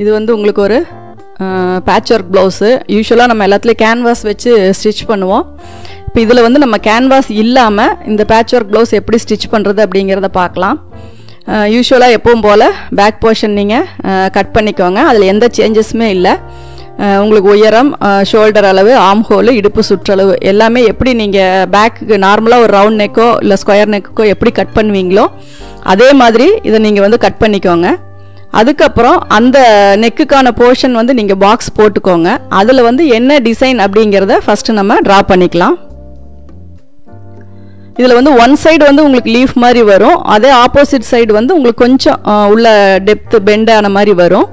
இது வந்து உங்களுக்கு ஒரு பேட்ச் ஒர்க் ப்ளவுஸு யூஸ்வலாக நம்ம எல்லாத்துலேயும் கேன்வாஸ் வச்சு ஸ்டிச் பண்ணுவோம். இப்போ இதில் வந்து நம்ம கேன்வாஸ் இல்லாமல் இந்த பேட்ச் ஒர்க் ப்ளவுஸ் எப்படி ஸ்டிச் பண்ணுறது அப்படிங்கிறத பார்க்கலாம். யூஸ்வலாக எப்பவும் போல் பேக் போர்ஷன் நீங்கள் கட் பண்ணிக்கோங்க. அதில் எந்த சேஞ்சஸுமே இல்லை. உங்களுக்கு உயரம் ஷோல்டர் அளவு ஆம்ஹோலு இடுப்பு சுற்றளவு எல்லாமே எப்படி நீங்கள் பேக்குக்கு நார்மலாக ஒரு ரவுண்ட் நெக்கோ இல்லை ஸ்கொயர் நெக்குக்கோ எப்படி கட் பண்ணுவீங்களோ அதே மாதிரி இதை நீங்கள் வந்து கட் பண்ணிக்கோங்க. அதுக்கப்புறம் அந்த நெக்குக்கான போர்ஷன் வந்து நீங்கள் பாக்ஸ் போட்டுக்கோங்க. அதில் வந்து என்ன டிசைன் அப்படிங்கிறத ஃபஸ்ட்டு நம்ம ட்ரா பண்ணிக்கலாம். இதில் வந்து ஒன் சைடு வந்து உங்களுக்கு லீஃப் மாதிரி வரும். அதே ஆப்போசிட் சைடு வந்து உங்களுக்கு கொஞ்சம் உள்ள டெப்த் பெண்டான மாதிரி வரும்.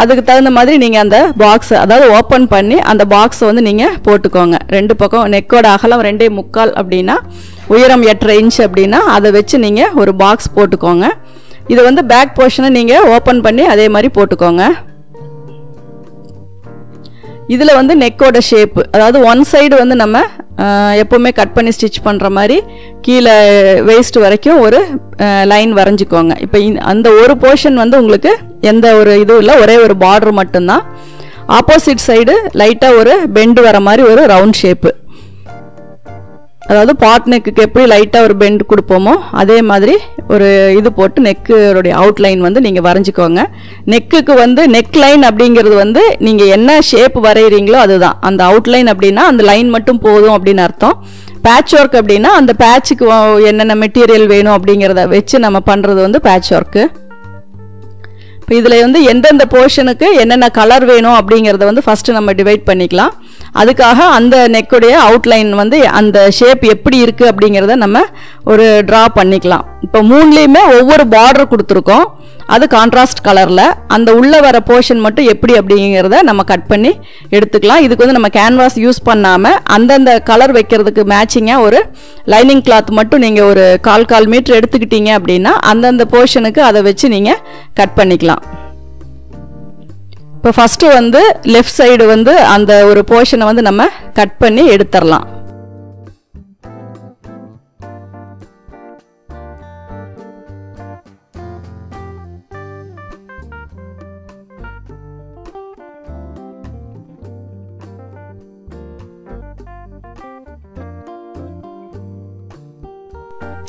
அதுக்கு தகுந்த மாதிரி நீங்கள் அந்த பாக்ஸ் அதாவது ஓப்பன் பண்ணி அந்த பாக்ஸை வந்து நீங்கள் போட்டுக்கோங்க. ரெண்டு பக்கம் நெக்கோட அகலம் ரெண்டே முக்கால் அப்படின்னா உயரம் எட்டரை இன்ச் அப்படின்னா அதை வச்சு நீங்கள் ஒரு பாக்ஸ் போட்டுக்கோங்க. இதை வந்து பேக் போர்ஷனை நீங்கள் ஓப்பன் பண்ணி அதே மாதிரி போட்டுக்கோங்க. இதில் வந்து நெக்கோட ஷேப்பு அதாவது ஒன் சைடு வந்து நம்ம எப்போவுமே கட் பண்ணி ஸ்டிச் பண்ணுற மாதிரி கீழே வேஸ்ட் வரைக்கும் ஒரு லைன் வரைஞ்சிக்கோங்க. இப்போ அந்த ஒரு போர்ஷன் வந்து உங்களுக்கு எந்த ஒரு இதுவும் இல்லை ஒரே ஒரு பார்டர் மட்டும்தான். ஆப்போசிட் சைடு லைட்டாக ஒரு பெண்டு வர மாதிரி ஒரு ரவுண்ட் ஷேப்பு அதாவது பாட் நெக்குக்கு எப்படி லைட்டாக ஒரு பெண்ட் கொடுப்போமோ அதே மாதிரி ஒரு இது போட்டு நெக்குடைய அவுட்லைன் வந்து நீங்கள் வரைஞ்சிக்கோங்க. நெக்குக்கு வந்து நெக் லைன் அப்படிங்கிறது வந்து நீங்கள் என்ன ஷேப் வரைகிறீங்களோ அதுதான். அந்த அவுட்லைன் அப்படின்னா அந்த லைன் மட்டும் போதும் அப்படின்னு அர்த்தம். பேட்ச் ஒர்க் அப்படின்னா அந்த பேட்சுக்கு என்னென்ன மெட்டீரியல் வேணும் அப்படிங்கிறத வச்சு நம்ம பண்ணுறது வந்து பேட்ச் ஒர்க்கு இப்போ இதில் வந்து எந்தெந்த போர்ஷனுக்கு என்னென்ன கலர் வேணும் அப்படிங்கிறத வந்து ஃபஸ்ட்டு நம்ம டிவைட் பண்ணிக்கலாம். அதுக்காக அந்த நெக்குடைய அவுட்லைன் வந்து அந்த ஷேப் எப்படி இருக்குது அப்படிங்கிறத நம்ம ஒரு ட்ரா பண்ணிக்கலாம். இப்போ மூணுலேயுமே ஒவ்வொரு பார்டர் கொடுத்துருக்கோம். அது கான்ட்ராஸ்ட் கலரில் அந்த உள்ளே வர போர்ஷன் மட்டும் எப்படி அப்படிங்கிறத நம்ம கட் பண்ணி எடுத்துக்கலாம். இதுக்கு வந்து நம்ம கேன்வாஸ் யூஸ் பண்ணாமல் அந்தந்த கலர் வைக்கிறதுக்கு மேட்சிங்காக ஒரு லைனிங் கிளாத் மட்டும் நீங்கள் ஒரு கால் கால் மீட்டர் எடுத்துக்கிட்டீங்க அப்படின்னா அந்தந்த போர்ஷனுக்கு அதை வச்சு நீங்கள் கட் பண்ணிக்கலாம். இப்போ ஃபஸ்ட்டு வந்து லெஃப்ட் சைடு வந்து அந்த ஒரு போர்ஷனை வந்து நம்ம கட் பண்ணி எடுத்துடலாம்.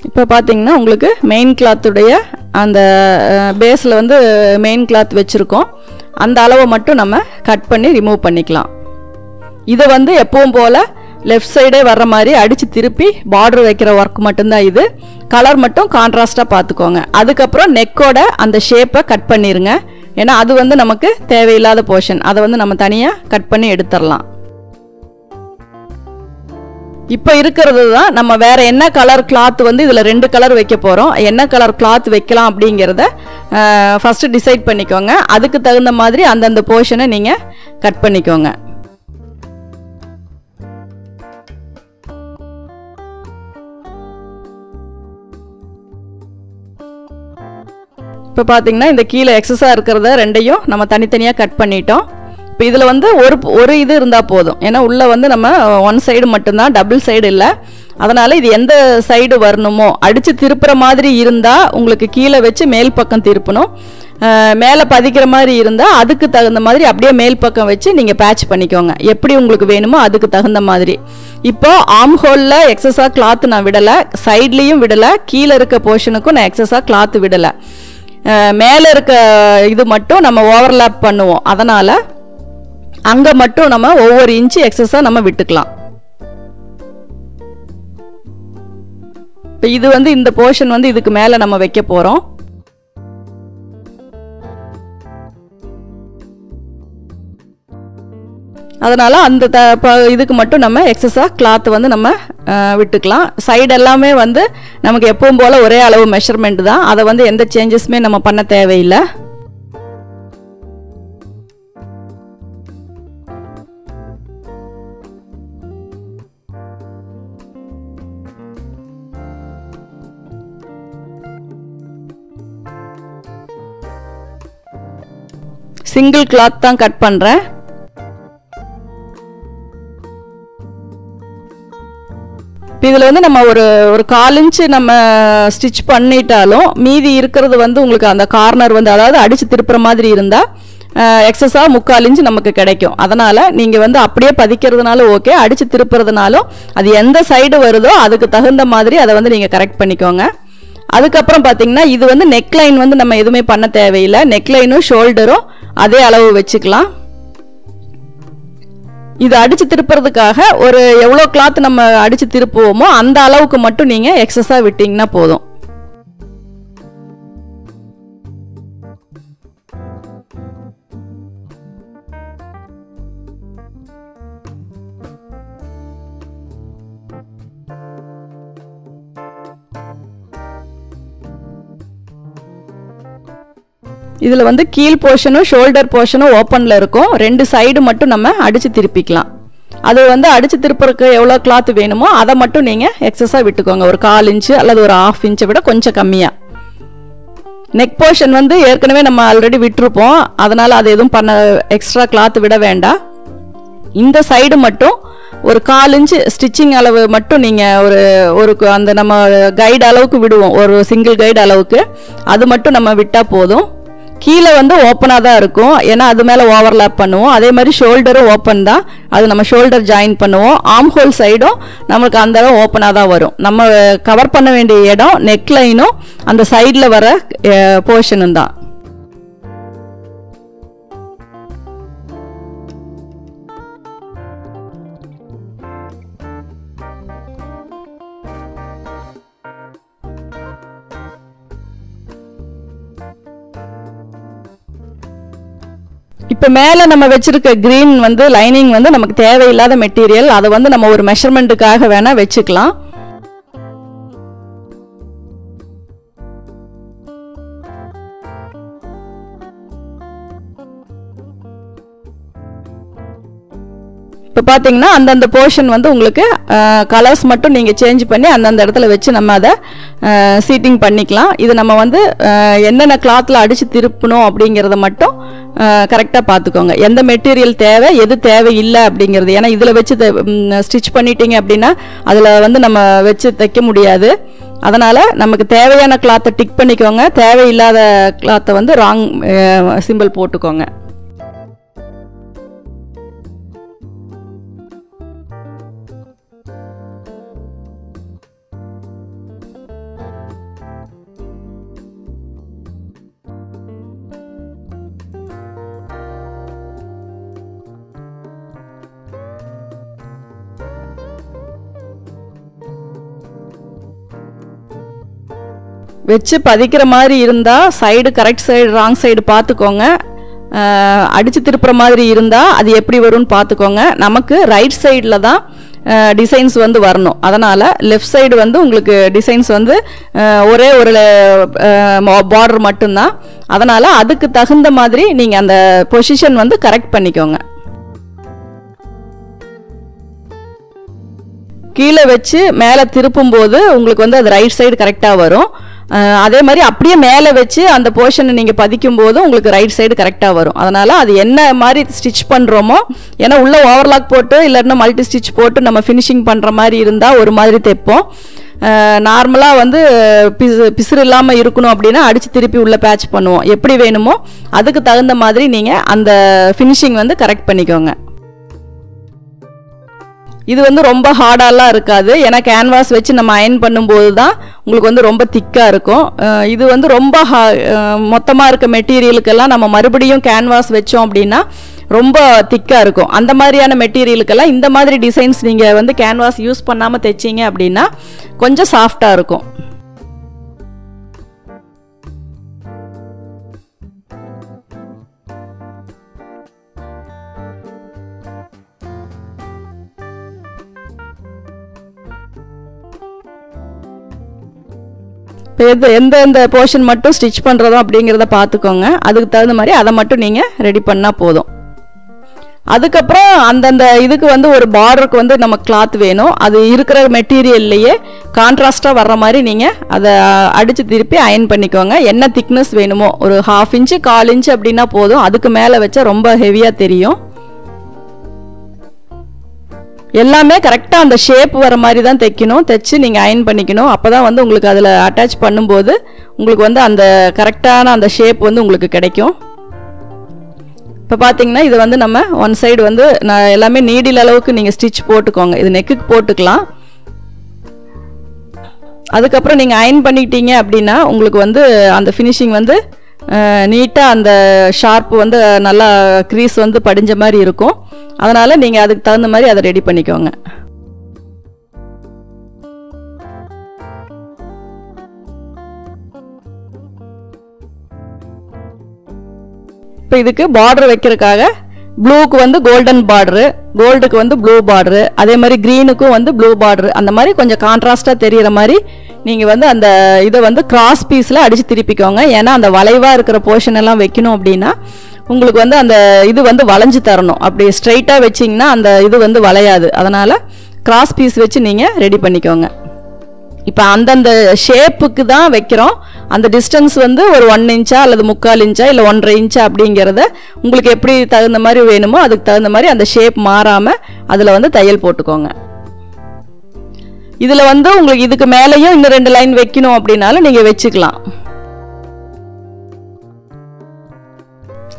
இப்போ பார்த்தீங்கன்னா உங்களுக்கு மெயின் கிளாத்துடைய அந்த பேஸில் வந்து மெயின் கிளாத் வச்சுருக்கோம். அந்த அளவை மட்டும் நம்ம கட் பண்ணி ரிமூவ் பண்ணிக்கலாம். இதை வந்து எப்பவும் போல் லெஃப்ட் சைடே வர்ற மாதிரி அடித்து திருப்பி பார்டர் வைக்கிற ஒர்க் மட்டும்தான் இது. கலர் மட்டும் கான்ட்ராஸ்டாக பார்த்துக்கோங்க. அதுக்கப்புறம் நெக்கோட அந்த ஷேப்பை கட் பண்ணிடுங்க ஏன்னா அது வந்து நமக்கு தேவையில்லாத போர்ஷன் அதை வந்து நம்ம தனியாக கட் பண்ணி எடுத்துடலாம். இப்போ இருக்கிறது தான் நம்ம வேறு என்ன கலர் கிளாத் வந்து இதில் ரெண்டு கலர் வைக்க போகிறோம் என்ன கலர் கிளாத் வைக்கலாம் அப்படிங்கிறத ஃபஸ்ட்டு டிசைட் பண்ணிக்கோங்க. அதுக்கு தகுந்த மாதிரி அந்தந்த போர்ஷனை நீங்கள் கட் பண்ணிக்கோங்க. இப்போ பார்த்தீங்கன்னா இந்த கீழே எக்ஸஸாக இருக்கிறத ரெண்டையும் நம்ம தனித்தனியாக கட் பண்ணிட்டோம். இப்போ இதில் வந்து ஒரு ஒரு இது இருந்தால் போதும். ஏன்னா உள்ளே வந்து நம்ம ஒன் சைடு மட்டும்தான் டபுள் சைடு இல்லை. அதனால் இது எந்த சைடு வரணுமோ அடித்து திருப்புற மாதிரி இருந்தால் உங்களுக்கு கீழே வச்சு மேல் பக்கம் திருப்பணும். மேலே பதிக்கிற மாதிரி இருந்தால் அதுக்கு தகுந்த மாதிரி அப்படியே மேல் பக்கம் வச்சு நீங்கள் பேட்ச் பண்ணிக்கோங்க. எப்படி உங்களுக்கு வேணுமோ அதுக்கு தகுந்த மாதிரி. இப்போ ஆம் ஹோலில் எக்ஸஸாக கிளாத்து நான் விடலை. சைட்லேயும் விடலை. கீழே இருக்க போர்ஷனுக்கும் நான் எக்ஸஸாக கிளாத்து விடலை. மேலே இருக்க இது மட்டும் நம்ம ஓவர்லாப் பண்ணுவோம். அதனால் அங்கே மட்டும் நம்ம ஒவ்வொரு இன்ச்சு எக்ஸஸாக நம்ம விட்டுக்கலாம். இப்போ இது வந்து இந்த போர்ஷன் வந்து இதுக்கு மேலே நம்ம வைக்க போகிறோம் அதனால் அந்த த ப இதுக்கு மட்டும் நம்ம எக்ஸஸாக கிளாத் வந்து நம்ம விட்டுக்கலாம். சைடு எல்லாமே வந்து நமக்கு எப்பவும் போல் ஒரே அளவு மெஷர்மெண்ட் தான். அதை வந்து எந்த சேஞ்சஸுமே நம்ம பண்ண தேவையில்லை. சிங்கிள் கிளாத் தான் கட் பண்ணுறேன் இதில் வந்து நம்ம ஒரு ஒரு கால் இன்ச்சு நம்ம ஸ்டிச் பண்ணிட்டாலும் மீதி இருக்கிறது வந்து உங்களுக்கு அந்த கார்னர் வந்து அதாவது அடித்து திருப்புற மாதிரி இருந்தால் எக்ஸஸாக முக்கால் இன்ச்சு நமக்கு கிடைக்கும். அதனால் நீங்கள் வந்து அப்படியே பதிக்கிறதுனாலும் ஓகே அடித்து திருப்புறதுனாலும் அது எந்த சைடு வருதோ அதுக்கு தகுந்த மாதிரி அதை வந்து நீங்கள் கரெக்ட் பண்ணிக்கோங்க. அதுக்கப்புறம் பார்த்தீங்கன்னா இது வந்து நெக்லைன் வந்து நம்ம எதுவுமே பண்ண தேவையில்லை. நெக்லைனும் ஷோல்டரும் அதே அளவு வச்சுக்கலாம். இது அடித்து திருப்புறதுக்காக ஒரு எவ்வளோ கிளாத் நம்ம அடித்து திருப்புவோமோ அந்த அளவுக்கு மட்டும் நீங்கள் எக்ஸஸாக விட்டிங்கன்னா போதும். இதில் வந்து கீழ் போர்ஷனும் ஷோல்டர் போர்ஷனும் ஓப்பனில் இருக்கும். ரெண்டு சைடு மட்டும் நம்ம அடித்து திருப்பிக்கலாம். அது வந்து அடித்து திருப்புறதுக்கு எவ்வளோ கிளாத் வேணுமோ அதை மட்டும் நீங்கள் எக்ஸஸாக விட்டுக்கோங்க. ஒரு கால் இன்ச்சு அல்லது ஒரு ஆஃப் இன்ச்சை விட கொஞ்சம் கம்மியாக நெக் போர்ஷன் வந்து ஏற்கனவே நம்ம ஆல்ரெடி விட்டுருப்போம். அதனால் அது எதுவும் பண்ண எக்ஸ்ட்ரா கிளாத் விட வேண்டாம். இந்த சைடு மட்டும் ஒரு கால் இன்ச்சு ஸ்டிச்சிங் அளவு மட்டும் நீங்கள் ஒரு ஒரு அந்த நம்ம கைடு அளவுக்கு விடுவோம். ஒரு சிங்கிள் கைடு அளவுக்கு. அது மட்டும் நம்ம விட்டால் போதும். கீழே வந்து ஓப்பனாக தான் இருக்கும். ஏன்னா அது மேலே ஓவர்லேப் பண்ணுவோம். அதே மாதிரி ஷோல்டரும் ஓப்பன் தான். அது நம்ம ஷோல்டர் ஜாயின் பண்ணுவோம். ஆம் ஹோல் சைடும் நம்மளுக்கு அந்த இடம் ஓப்பனாக தான் வரும். நம்ம கவர் பண்ண வேண்டிய இடம் நெக் லைனும் அந்த சைடில் வர போர்ஷனும் தான். இப்போ மேலே நம்ம வச்சுருக்க க்ரீன் வந்து லைனிங் வந்து நமக்கு தேவையில்லாத மெட்டீரியல் அதை வந்து நம்ம ஒரு மெஷர்மெண்ட்டுக்காக வேணால் வச்சுக்கலாம். இப்போ பார்த்தீங்கன்னா அந்தந்த போர்ஷன் வந்து உங்களுக்கு கலர்ஸ் மட்டும் நீங்கள் சேஞ்ச் பண்ணி அந்தந்த இடத்துல வச்சு நம்ம அதை சீட்டிங் பண்ணிக்கலாம். இது நம்ம வந்து என்னென்ன கிளாத்தில் அடித்து திருப்பணும் அப்படிங்கிறத மட்டும் கரெக்டாக பார்த்துக்கோங்க எந்த மெட்டீரியல் தேவை எது தேவையில்லை அப்படிங்கிறது. ஏன்னா இதில் வச்சு ஸ்டிச் பண்ணிட்டீங்க அப்படின்னா அதில் வந்து நம்ம வச்சு தைக்க முடியாது. அதனால் நமக்கு தேவையான கிளாத்தை டிக் பண்ணிக்கோங்க. தேவையில்லாத கிளாத்தை வந்து ராங் சிம்பிள் போட்டுக்கோங்க. வச்சு பதிக்கிற மாதிரி இருந்தால் side correct side wrong side பார்த்துக்கோங்க. அடித்து திருப்புற மாதிரி இருந்தால் அது எப்படி வரும்னு பார்த்துக்கோங்க. நமக்கு ரைட் சைடில் தான் டிசைன்ஸ் வந்து வரணும். அதனால் லெஃப்ட் சைடு வந்து உங்களுக்கு டிசைன்ஸ் வந்து ஒரே ஒரு பார்டர் மட்டும்தான். அதனால் அதுக்கு தகுந்த மாதிரி நீங்கள் அந்த பொசிஷன் வந்து கரெக்ட் பண்ணிக்கோங்க. கீழே வச்சு மேலே திருப்பும்போது உங்களுக்கு வந்து அது ரைட் சைடு கரெக்டாக வரும். அதே மாதிரி அப்படியே மேலே வச்சு அந்த போர்ஷனை நீங்கள் பதிக்கும் போது உங்களுக்கு ரைட் சைடு கரெக்டாக வரும். அதனால் அது என்ன மாதிரி ஸ்டிச் பண்ணுறோமோ ஏன்னா உள்ளே ஓவர்லாக் போட்டு இல்லைன்னா மல்டி ஸ்டிச் போட்டு நம்ம ஃபினிஷிங் பண்ணுற மாதிரி இருந்தால் ஒரு மாதிரி தைப்போம். நார்மலாக வந்து பிசு பிசுறு இல்லாமல் இருக்கணும் அப்படின்னா அடித்து திருப்பி உள்ளே பேட்ச் பண்ணுவோம். எப்படி வேணுமோ அதுக்கு தகுந்த மாதிரி நீங்கள் அந்த ஃபினிஷிங் வந்து கரெக்ட் பண்ணிக்கோங்க. இது வந்து ரொம்ப ஹார்டாலாம் இருக்காது. ஏன்னா கேன்வாஸ் வச்சு நம்ம அயன் பண்ணும்போது தான் உங்களுக்கு வந்து ரொம்ப திக்காக இருக்கும். இது வந்து ரொம்ப மொத்தமாக இருக்க மெட்டீரியலுக்கெல்லாம் நம்ம மறுபடியும் கேன்வாஸ் வச்சோம் அப்படின்னா ரொம்ப திக்காக இருக்கும். அந்த மாதிரியான மெட்டீரியலுக்கெல்லாம் இந்த மாதிரி டிசைன்ஸ் நீங்கள் வந்து கேன்வாஸ் யூஸ் பண்ணாமல் தைச்சீங்க அப்படின்னா கொஞ்சம் சாஃப்டாக இருக்கும். எது எந்த எந்த போர்ஷன் மட்டும் ஸ்டிச் பண்ணுறதோ அப்படிங்கிறத பார்த்துக்கோங்க அதுக்கு தகுந்த மாதிரி அதை மட்டும் நீங்கள் ரெடி பண்ணால் போதும். அதுக்கப்புறம் அந்தந்த இதுக்கு வந்து ஒரு பார்டருக்கு வந்து நம்ம கிளாத் வேணும். அது இருக்கிற மெட்டீரியல்லையே கான்ட்ராஸ்டாக வர்ற மாதிரி நீங்கள் அதை அடித்து திருப்பி அயன் பண்ணிக்கோங்க. என்ன திக்னஸ் வேணுமோ ஒரு ஹாஃப் இன்ச்சு கால் இன்ச்சு அப்படின்னா போதும். அதுக்கு மேலே வச்சா ரொம்ப ஹெவியாக தெரியும். எல்லாமே கரெக்டாக அந்த ஷேப் வர மாதிரி தான் தைக்கணும். தைச்சி நீங்கள் அயன் பண்ணிக்கணும். அப்போ தான் வந்து உங்களுக்கு அதில் அட்டாச் பண்ணும்போது உங்களுக்கு வந்து அந்த கரெக்டான அந்த ஷேப் வந்து உங்களுக்கு கிடைக்கும். இப்போ பார்த்தீங்கன்னா இது வந்து நம்ம ஒன் சைடு வந்து நான் எல்லாமே நீடில் அளவுக்கு நீங்கள் ஸ்டிச் போட்டுக்கோங்க. இது நெக்குக்கு போட்டுக்கலாம். அதுக்கப்புறம் நீங்கள் அயன் பண்ணிக்கிட்டீங்க அப்படின்னா உங்களுக்கு வந்து அந்த ஃபினிஷிங் வந்து நீட்டாக அந்த ஷார்ப் வந்து நல்லா க்ரீஸ் வந்து படிஞ்ச மாதிரி இருக்கும். அதனால் நீங்கள் அதுக்கு தகுந்த மாதிரி அதை ரெடி பண்ணிக்கோங்க. இப்போ இதுக்கு பார்டர் வைக்கிறதுக்காக ப்ளூக்கு வந்து கோல்டன் பார்டரு கோல்டுக்கு வந்து ப்ளூ பார்டரு அதே மாதிரி க்ரீனுக்கும் வந்து ப்ளூ பார்டரு அந்த மாதிரி கொஞ்சம் கான்ட்ராஸ்டாக தெரிகிற மாதிரி நீங்கள் வந்து அந்த இதை வந்து கிராஸ் பீஸில் அடித்து திருப்பிக்கோங்க. ஏன்னா அந்த வளைவாக இருக்கிற போர்ஷன் எல்லாம் வைக்கணும் அப்படின்னா உங்களுக்கு வந்து அந்த இது வந்து வளைஞ்சு தரணும். அப்படி ஸ்ட்ரைட்டாக வச்சிங்கன்னா அந்த இது வந்து வளையாது. அதனால் கிராஸ் பீஸ் வச்சு நீங்கள் ரெடி பண்ணிக்கோங்க. இப்போ அந்தந்த ஷேப்புக்கு தான் வைக்கிறோம். அந்த டிஸ்டன்ஸ் வந்து ஒரு ஒன் இன்ச்சா அல்லது முக்கால் இன்ச்சா இல்லை ஒன்றரை இன்ச்சா அப்படிங்கிறத உங்களுக்கு எப்படி தகுந்த மாதிரி வேணுமோ அதுக்கு தகுந்த மாதிரி அந்த ஷேப் மாறாமல் அதில் வந்து தையல் போட்டுக்கோங்க. இதில் வந்து உங்களுக்கு இதுக்கு மேலேயும் இன்னும் ரெண்டு லைன் வைக்கணும் அப்படின்னாலும் நீங்கள் வச்சுக்கலாம்.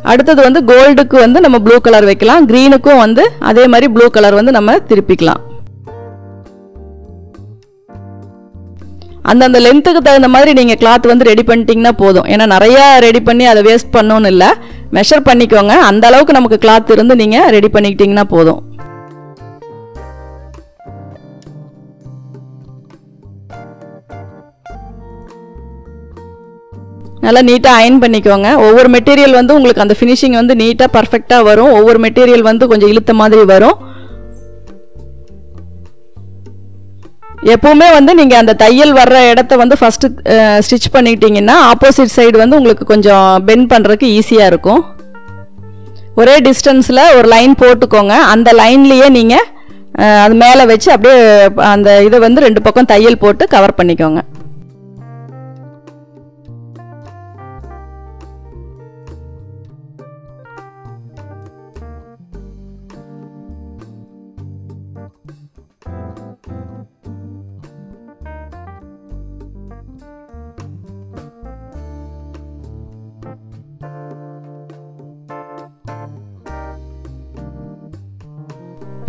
அடுத்தது வந்து கோல்டுக்கு வந்து நம்ம ப்ளூ கலர் வைக்கலாம். க்ரீனுக்கும் வந்து அதே மாதிரி ப்ளூ கலர் வந்து நம்ம திருப்பிக்கலாம். அந்தந்த லென்த்துக்கு தகுந்த மாதிரி நீங்கள் கிளாத் வந்து ரெடி பண்ணிட்டீங்கன்னா போதும். ஏன்னா நிறையா ரெடி பண்ணி அதை வேஸ்ட் பண்ணணும்னு இல்லை. மெஷர் பண்ணிக்கோங்க. அந்த அளவுக்கு நமக்கு கிளாத் இருந்து நீங்கள் ரெடி பண்ணிக்கிட்டிங்கன்னா போதும். நல்லா நீட்டாக அயன் பண்ணிக்கோங்க. ஒவ்வொரு மெட்டீரியல் வந்து உங்களுக்கு அந்த ஃபினிஷிங் வந்து நீட்டாக பர்ஃபெக்டாக வரும். ஒவ்வொரு மெட்டீரியல் வந்து கொஞ்சம் இழுத்த மாதிரி வரும். எப்போவுமே வந்து நீங்கள் அந்த தையல் வர்ற இடத்த வந்து ஃபஸ்ட்டு ஸ்டிச் பண்ணிட்டீங்கன்னா ஆப்போசிட் சைடு வந்து உங்களுக்கு கொஞ்சம் பெண்ட் பண்ணுறதுக்கு ஈஸியாக இருக்கும். ஒரே டிஸ்டன்ஸில் ஒரு லைன் போட்டுக்கோங்க. அந்த லைன்லேயே நீங்கள் அது மேலே வச்சு அப்படியே அந்த இதை வந்து ரெண்டு பக்கம் தையல் போட்டு கவர் பண்ணிக்கோங்க.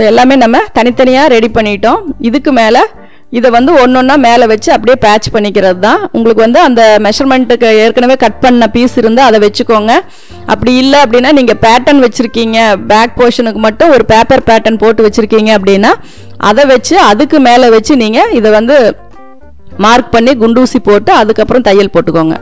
இப்போ எல்லாமே நம்ம தனித்தனியாக ரெடி பண்ணிட்டோம். இதுக்கு மேலே இதை வந்து ஒன்று ஒன்றா மேலே வச்சு அப்படியே பேட்ச் பண்ணிக்கிறது தான். உங்களுக்கு வந்து அந்த மெஷர்மெண்ட்டுக்கு ஏற்கனவே கட் பண்ண பீஸ் இருந்தால் அதை வச்சுக்கோங்க. அப்படி இல்லை அப்படின்னா நீங்கள் பேட்டர்ன் வச்சுருக்கீங்க. பேக் போர்ஷனுக்கு மட்டும் ஒரு பேப்பர் பேட்டர்ன் போட்டு வச்சுருக்கீங்க அப்படின்னா அதை வச்சு அதுக்கு மேலே வச்சு நீங்கள் இதை வந்து மார்க் பண்ணி குண்டூசி போட்டு அதுக்கப்புறம் தையல் போட்டுக்கோங்க.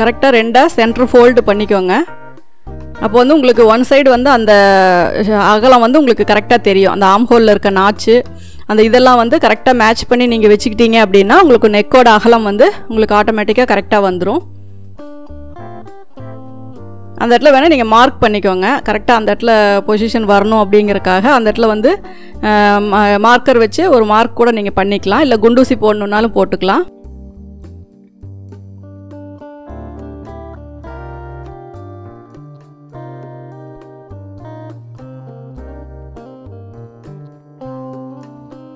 கரெக்டாக ரெண்டாக சென்டர் ஃபோல்டு பண்ணிக்கோங்க. அப்போ வந்து உங்களுக்கு ஒன் சைடு வந்து அந்த அகலம் வந்து உங்களுக்கு கரெக்டாக தெரியும். அந்த ஆம் ஹோலில் இருக்க நாச்சு அந்த இதெல்லாம் வந்து கரெக்டாக மேட்ச் பண்ணி நீங்கள் வச்சுக்கிட்டீங்க அப்படின்னா உங்களுக்கு நெக்கோட அகலம் வந்து உங்களுக்கு ஆட்டோமேட்டிக்காக கரெக்டாக வந்துடும் அந்த இடத்துல வேணால் நீங்கள் மார்க் பண்ணிக்கோங்க. கரெக்டாக அந்த இடத்துல பொசிஷன் வரணும் அப்படிங்கிறக்காக அந்த இடத்துல வந்து மார்க்கர் வச்சு ஒரு மார்க் கூட நீங்கள் பண்ணிக்கலாம். இல்லை குண்டூசி போடணுன்னாலும் போட்டுக்கலாம்.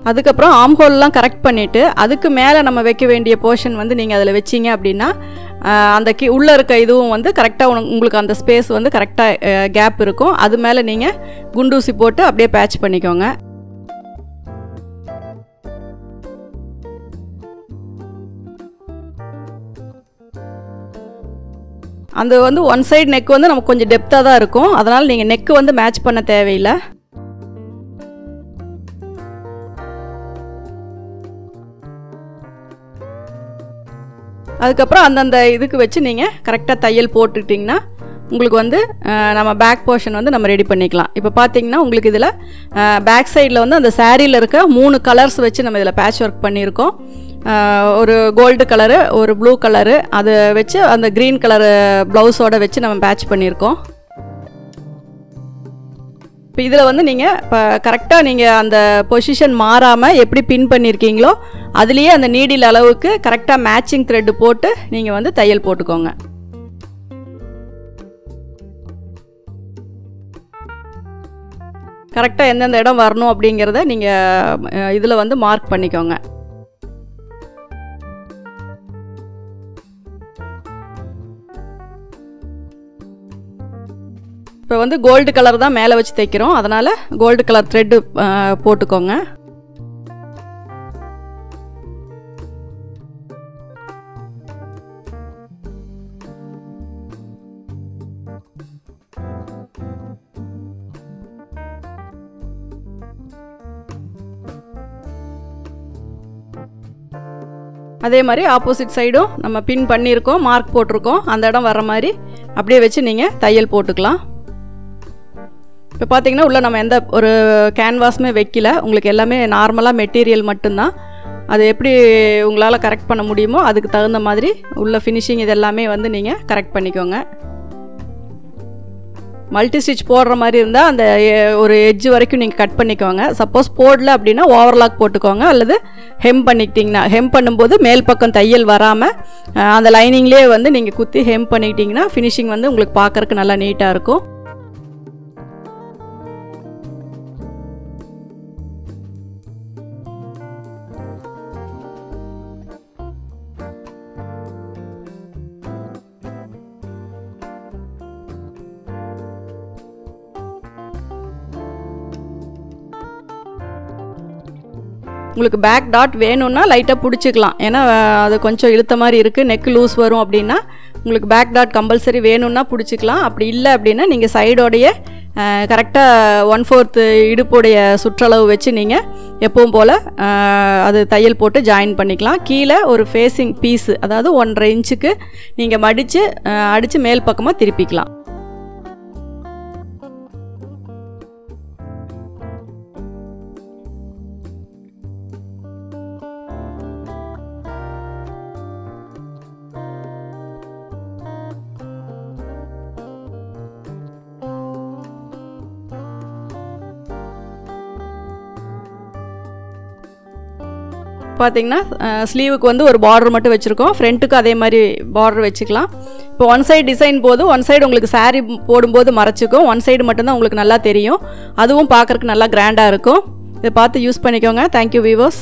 அதுக்கப்புறம் ஆம் ஹோல்லாம் கரெக்ட் பண்ணிவிட்டு அதுக்கு மேலே நம்ம வைக்க வேண்டிய போர்ஷன் வந்து நீங்கள் அதில் வச்சிங்க அப்படின்னா அந்த கி உள்ளே இருக்க இதுவும் வந்து கரெக்டாக உங்களுக்கு அந்த ஸ்பேஸ் வந்து கரெக்டாக கேப் இருக்கும். அது மேலே நீங்கள் குண்டூசி போட்டு அப்படியே பேட்ச் பண்ணிக்கோங்க. அந்த வந்து ஒன் சைடு நெக் வந்து நமக்கு கொஞ்சம் டெப்த்தாக தான் இருக்கும். அதனால் நீங்கள் நெக்கு வந்து மேட்ச் பண்ண தேவையில்லை. அதுக்கப்புறம் அந்தந்த இதுக்கு வச்சு நீங்கள் கரெக்டாக தையல் போட்டுக்கிட்டிங்கன்னா உங்களுக்கு வந்து நம்ம பேக் போர்ஷன் வந்து நம்ம ரெடி பண்ணிக்கலாம். இப்போ பார்த்தீங்கன்னா உங்களுக்கு இதில் பேக் சைடில் வந்து அந்த சாரியில் இருக்க மூணு கலர்ஸ் வச்சு நம்ம இதில் பேட்ச் ஒர்க் பண்ணியிருக்கோம் ஒரு கோல்டு கலரு ஒரு ப்ளூ கலரு அதை வச்சு அந்த க்ரீன் கலரு ப்ளவுஸோட வச்சு நம்ம பேட்ச் பண்ணியிருக்கோம். இப்போ இதில் வந்து நீங்கள் இப்போ கரெக்டாக நீங்கள் அந்த பொசிஷன் மாறாமல் எப்படி பின் பண்ணியிருக்கீங்களோ அதுலேயே அந்த நீடில் அளவுக்கு கரெக்டாக மேட்சிங் த்ரெட்டு போட்டு நீங்கள் வந்து தையல் போட்டுக்கோங்க. கரெக்டாக எந்தெந்த இடம் வரணும் அப்படிங்கிறத நீங்கள் இதில் வந்து மார்க் பண்ணிக்கோங்க. இப்போ வந்து கோல்டு கலர் தான் மேலே வச்சு தைக்கிறோம். அதனால் கோல்டு கலர் த்ரெட்டு போட்டுக்கோங்க. அதே மாதிரி ஆப்போசிட் சைடும் நம்ம பின் பண்ணியிருக்கோம் மார்க் போட்டிருக்கோம். அந்த இடம் வர மாதிரி அப்படியே வச்சு நீங்கள் தையல் போட்டுக்கலாம். இப்போ பார்த்தீங்கன்னா உள்ளே நம்ம எந்த ஒரு கேன்வாஸுமே வைக்கல. உங்களுக்கு எல்லாமே நார்மலாக மெட்டீரியல் மட்டும்தான். அது எப்படி உங்களால் கரெக்ட் பண்ண முடியுமோ அதுக்கு தகுந்த மாதிரி உள்ள ஃபினிஷிங் இது எல்லாமே வந்து நீங்கள் கரெக்ட் பண்ணிக்கோங்க. மல்டி ஸ்டிச் போடுற மாதிரி இருந்தால் அந்த ஒரு எட்ஜ் வரைக்கும் நீங்கள் கட் பண்ணிக்கோங்க. சப்போஸ் போடல அப்படின்னா ஓவர்லாக் போட்டுக்கோங்க. அல்லது ஹெம் பண்ணிக்கிட்டிங்கன்னா ஹெம் பண்ணும்போது மேல் பக்கம் தையல் வராமல் அந்த லைனிங்லேயே வந்து நீங்கள் குத்தி ஹெம் பண்ணிக்கிட்டிங்கன்னா ஃபினிஷிங் வந்து உங்களுக்கு பார்க்கறக்கு நல்லா நீட்டாக இருக்கும். உங்களுக்கு பேக் டாட் வேணும்னா லைட்டாக பிடிச்சிக்கலாம். ஏன்னா அது கொஞ்சம் இழுத்த மாதிரி இருக்குது நெக் லூஸ் வரும் அப்படின்னா உங்களுக்கு பேக் டாட் கம்பல்சரி வேணும்னா பிடிச்சிக்கலாம். அப்படி இல்லை அப்படின்னா நீங்கள் சைடோடைய கரெக்டாக ஒன் ஃபோர்த்து இடுப்புடைய சுற்றளவு வச்சு நீங்கள் எப்பவும் போல் அது தையல் போட்டு ஜாயின் பண்ணிக்கலாம். கீழே ஒரு ஃபேஸிங் பீஸு அதாவது ஒன்றரை இன்ச்சுக்கு நீங்கள் மடித்து அடித்து மேல் பக்கமாக திருப்பிக்கலாம். பார்த்தீங்கன்னா ஸ்லீவுக்கு வந்து ஒரு பார்டர் மட்டும் வச்சுருக்கோம். ஃப்ரண்ட்டுக்கு அதே மாதிரி பார்டர் வச்சுக்கலாம். இப்போ ஒன் சைடு டிசைன் போது ஒன் சைடு உங்களுக்கு சாரீ போடும்போது மறைச்சிக்கும். ஒன் சைடு மட்டும்தான் உங்களுக்கு நல்லா தெரியும். அதுவும் பார்க்குறக்கு நல்லா கிராண்டாக இருக்கும். இதை பார்த்து யூஸ் பண்ணிக்கோங்க. Thank you viewers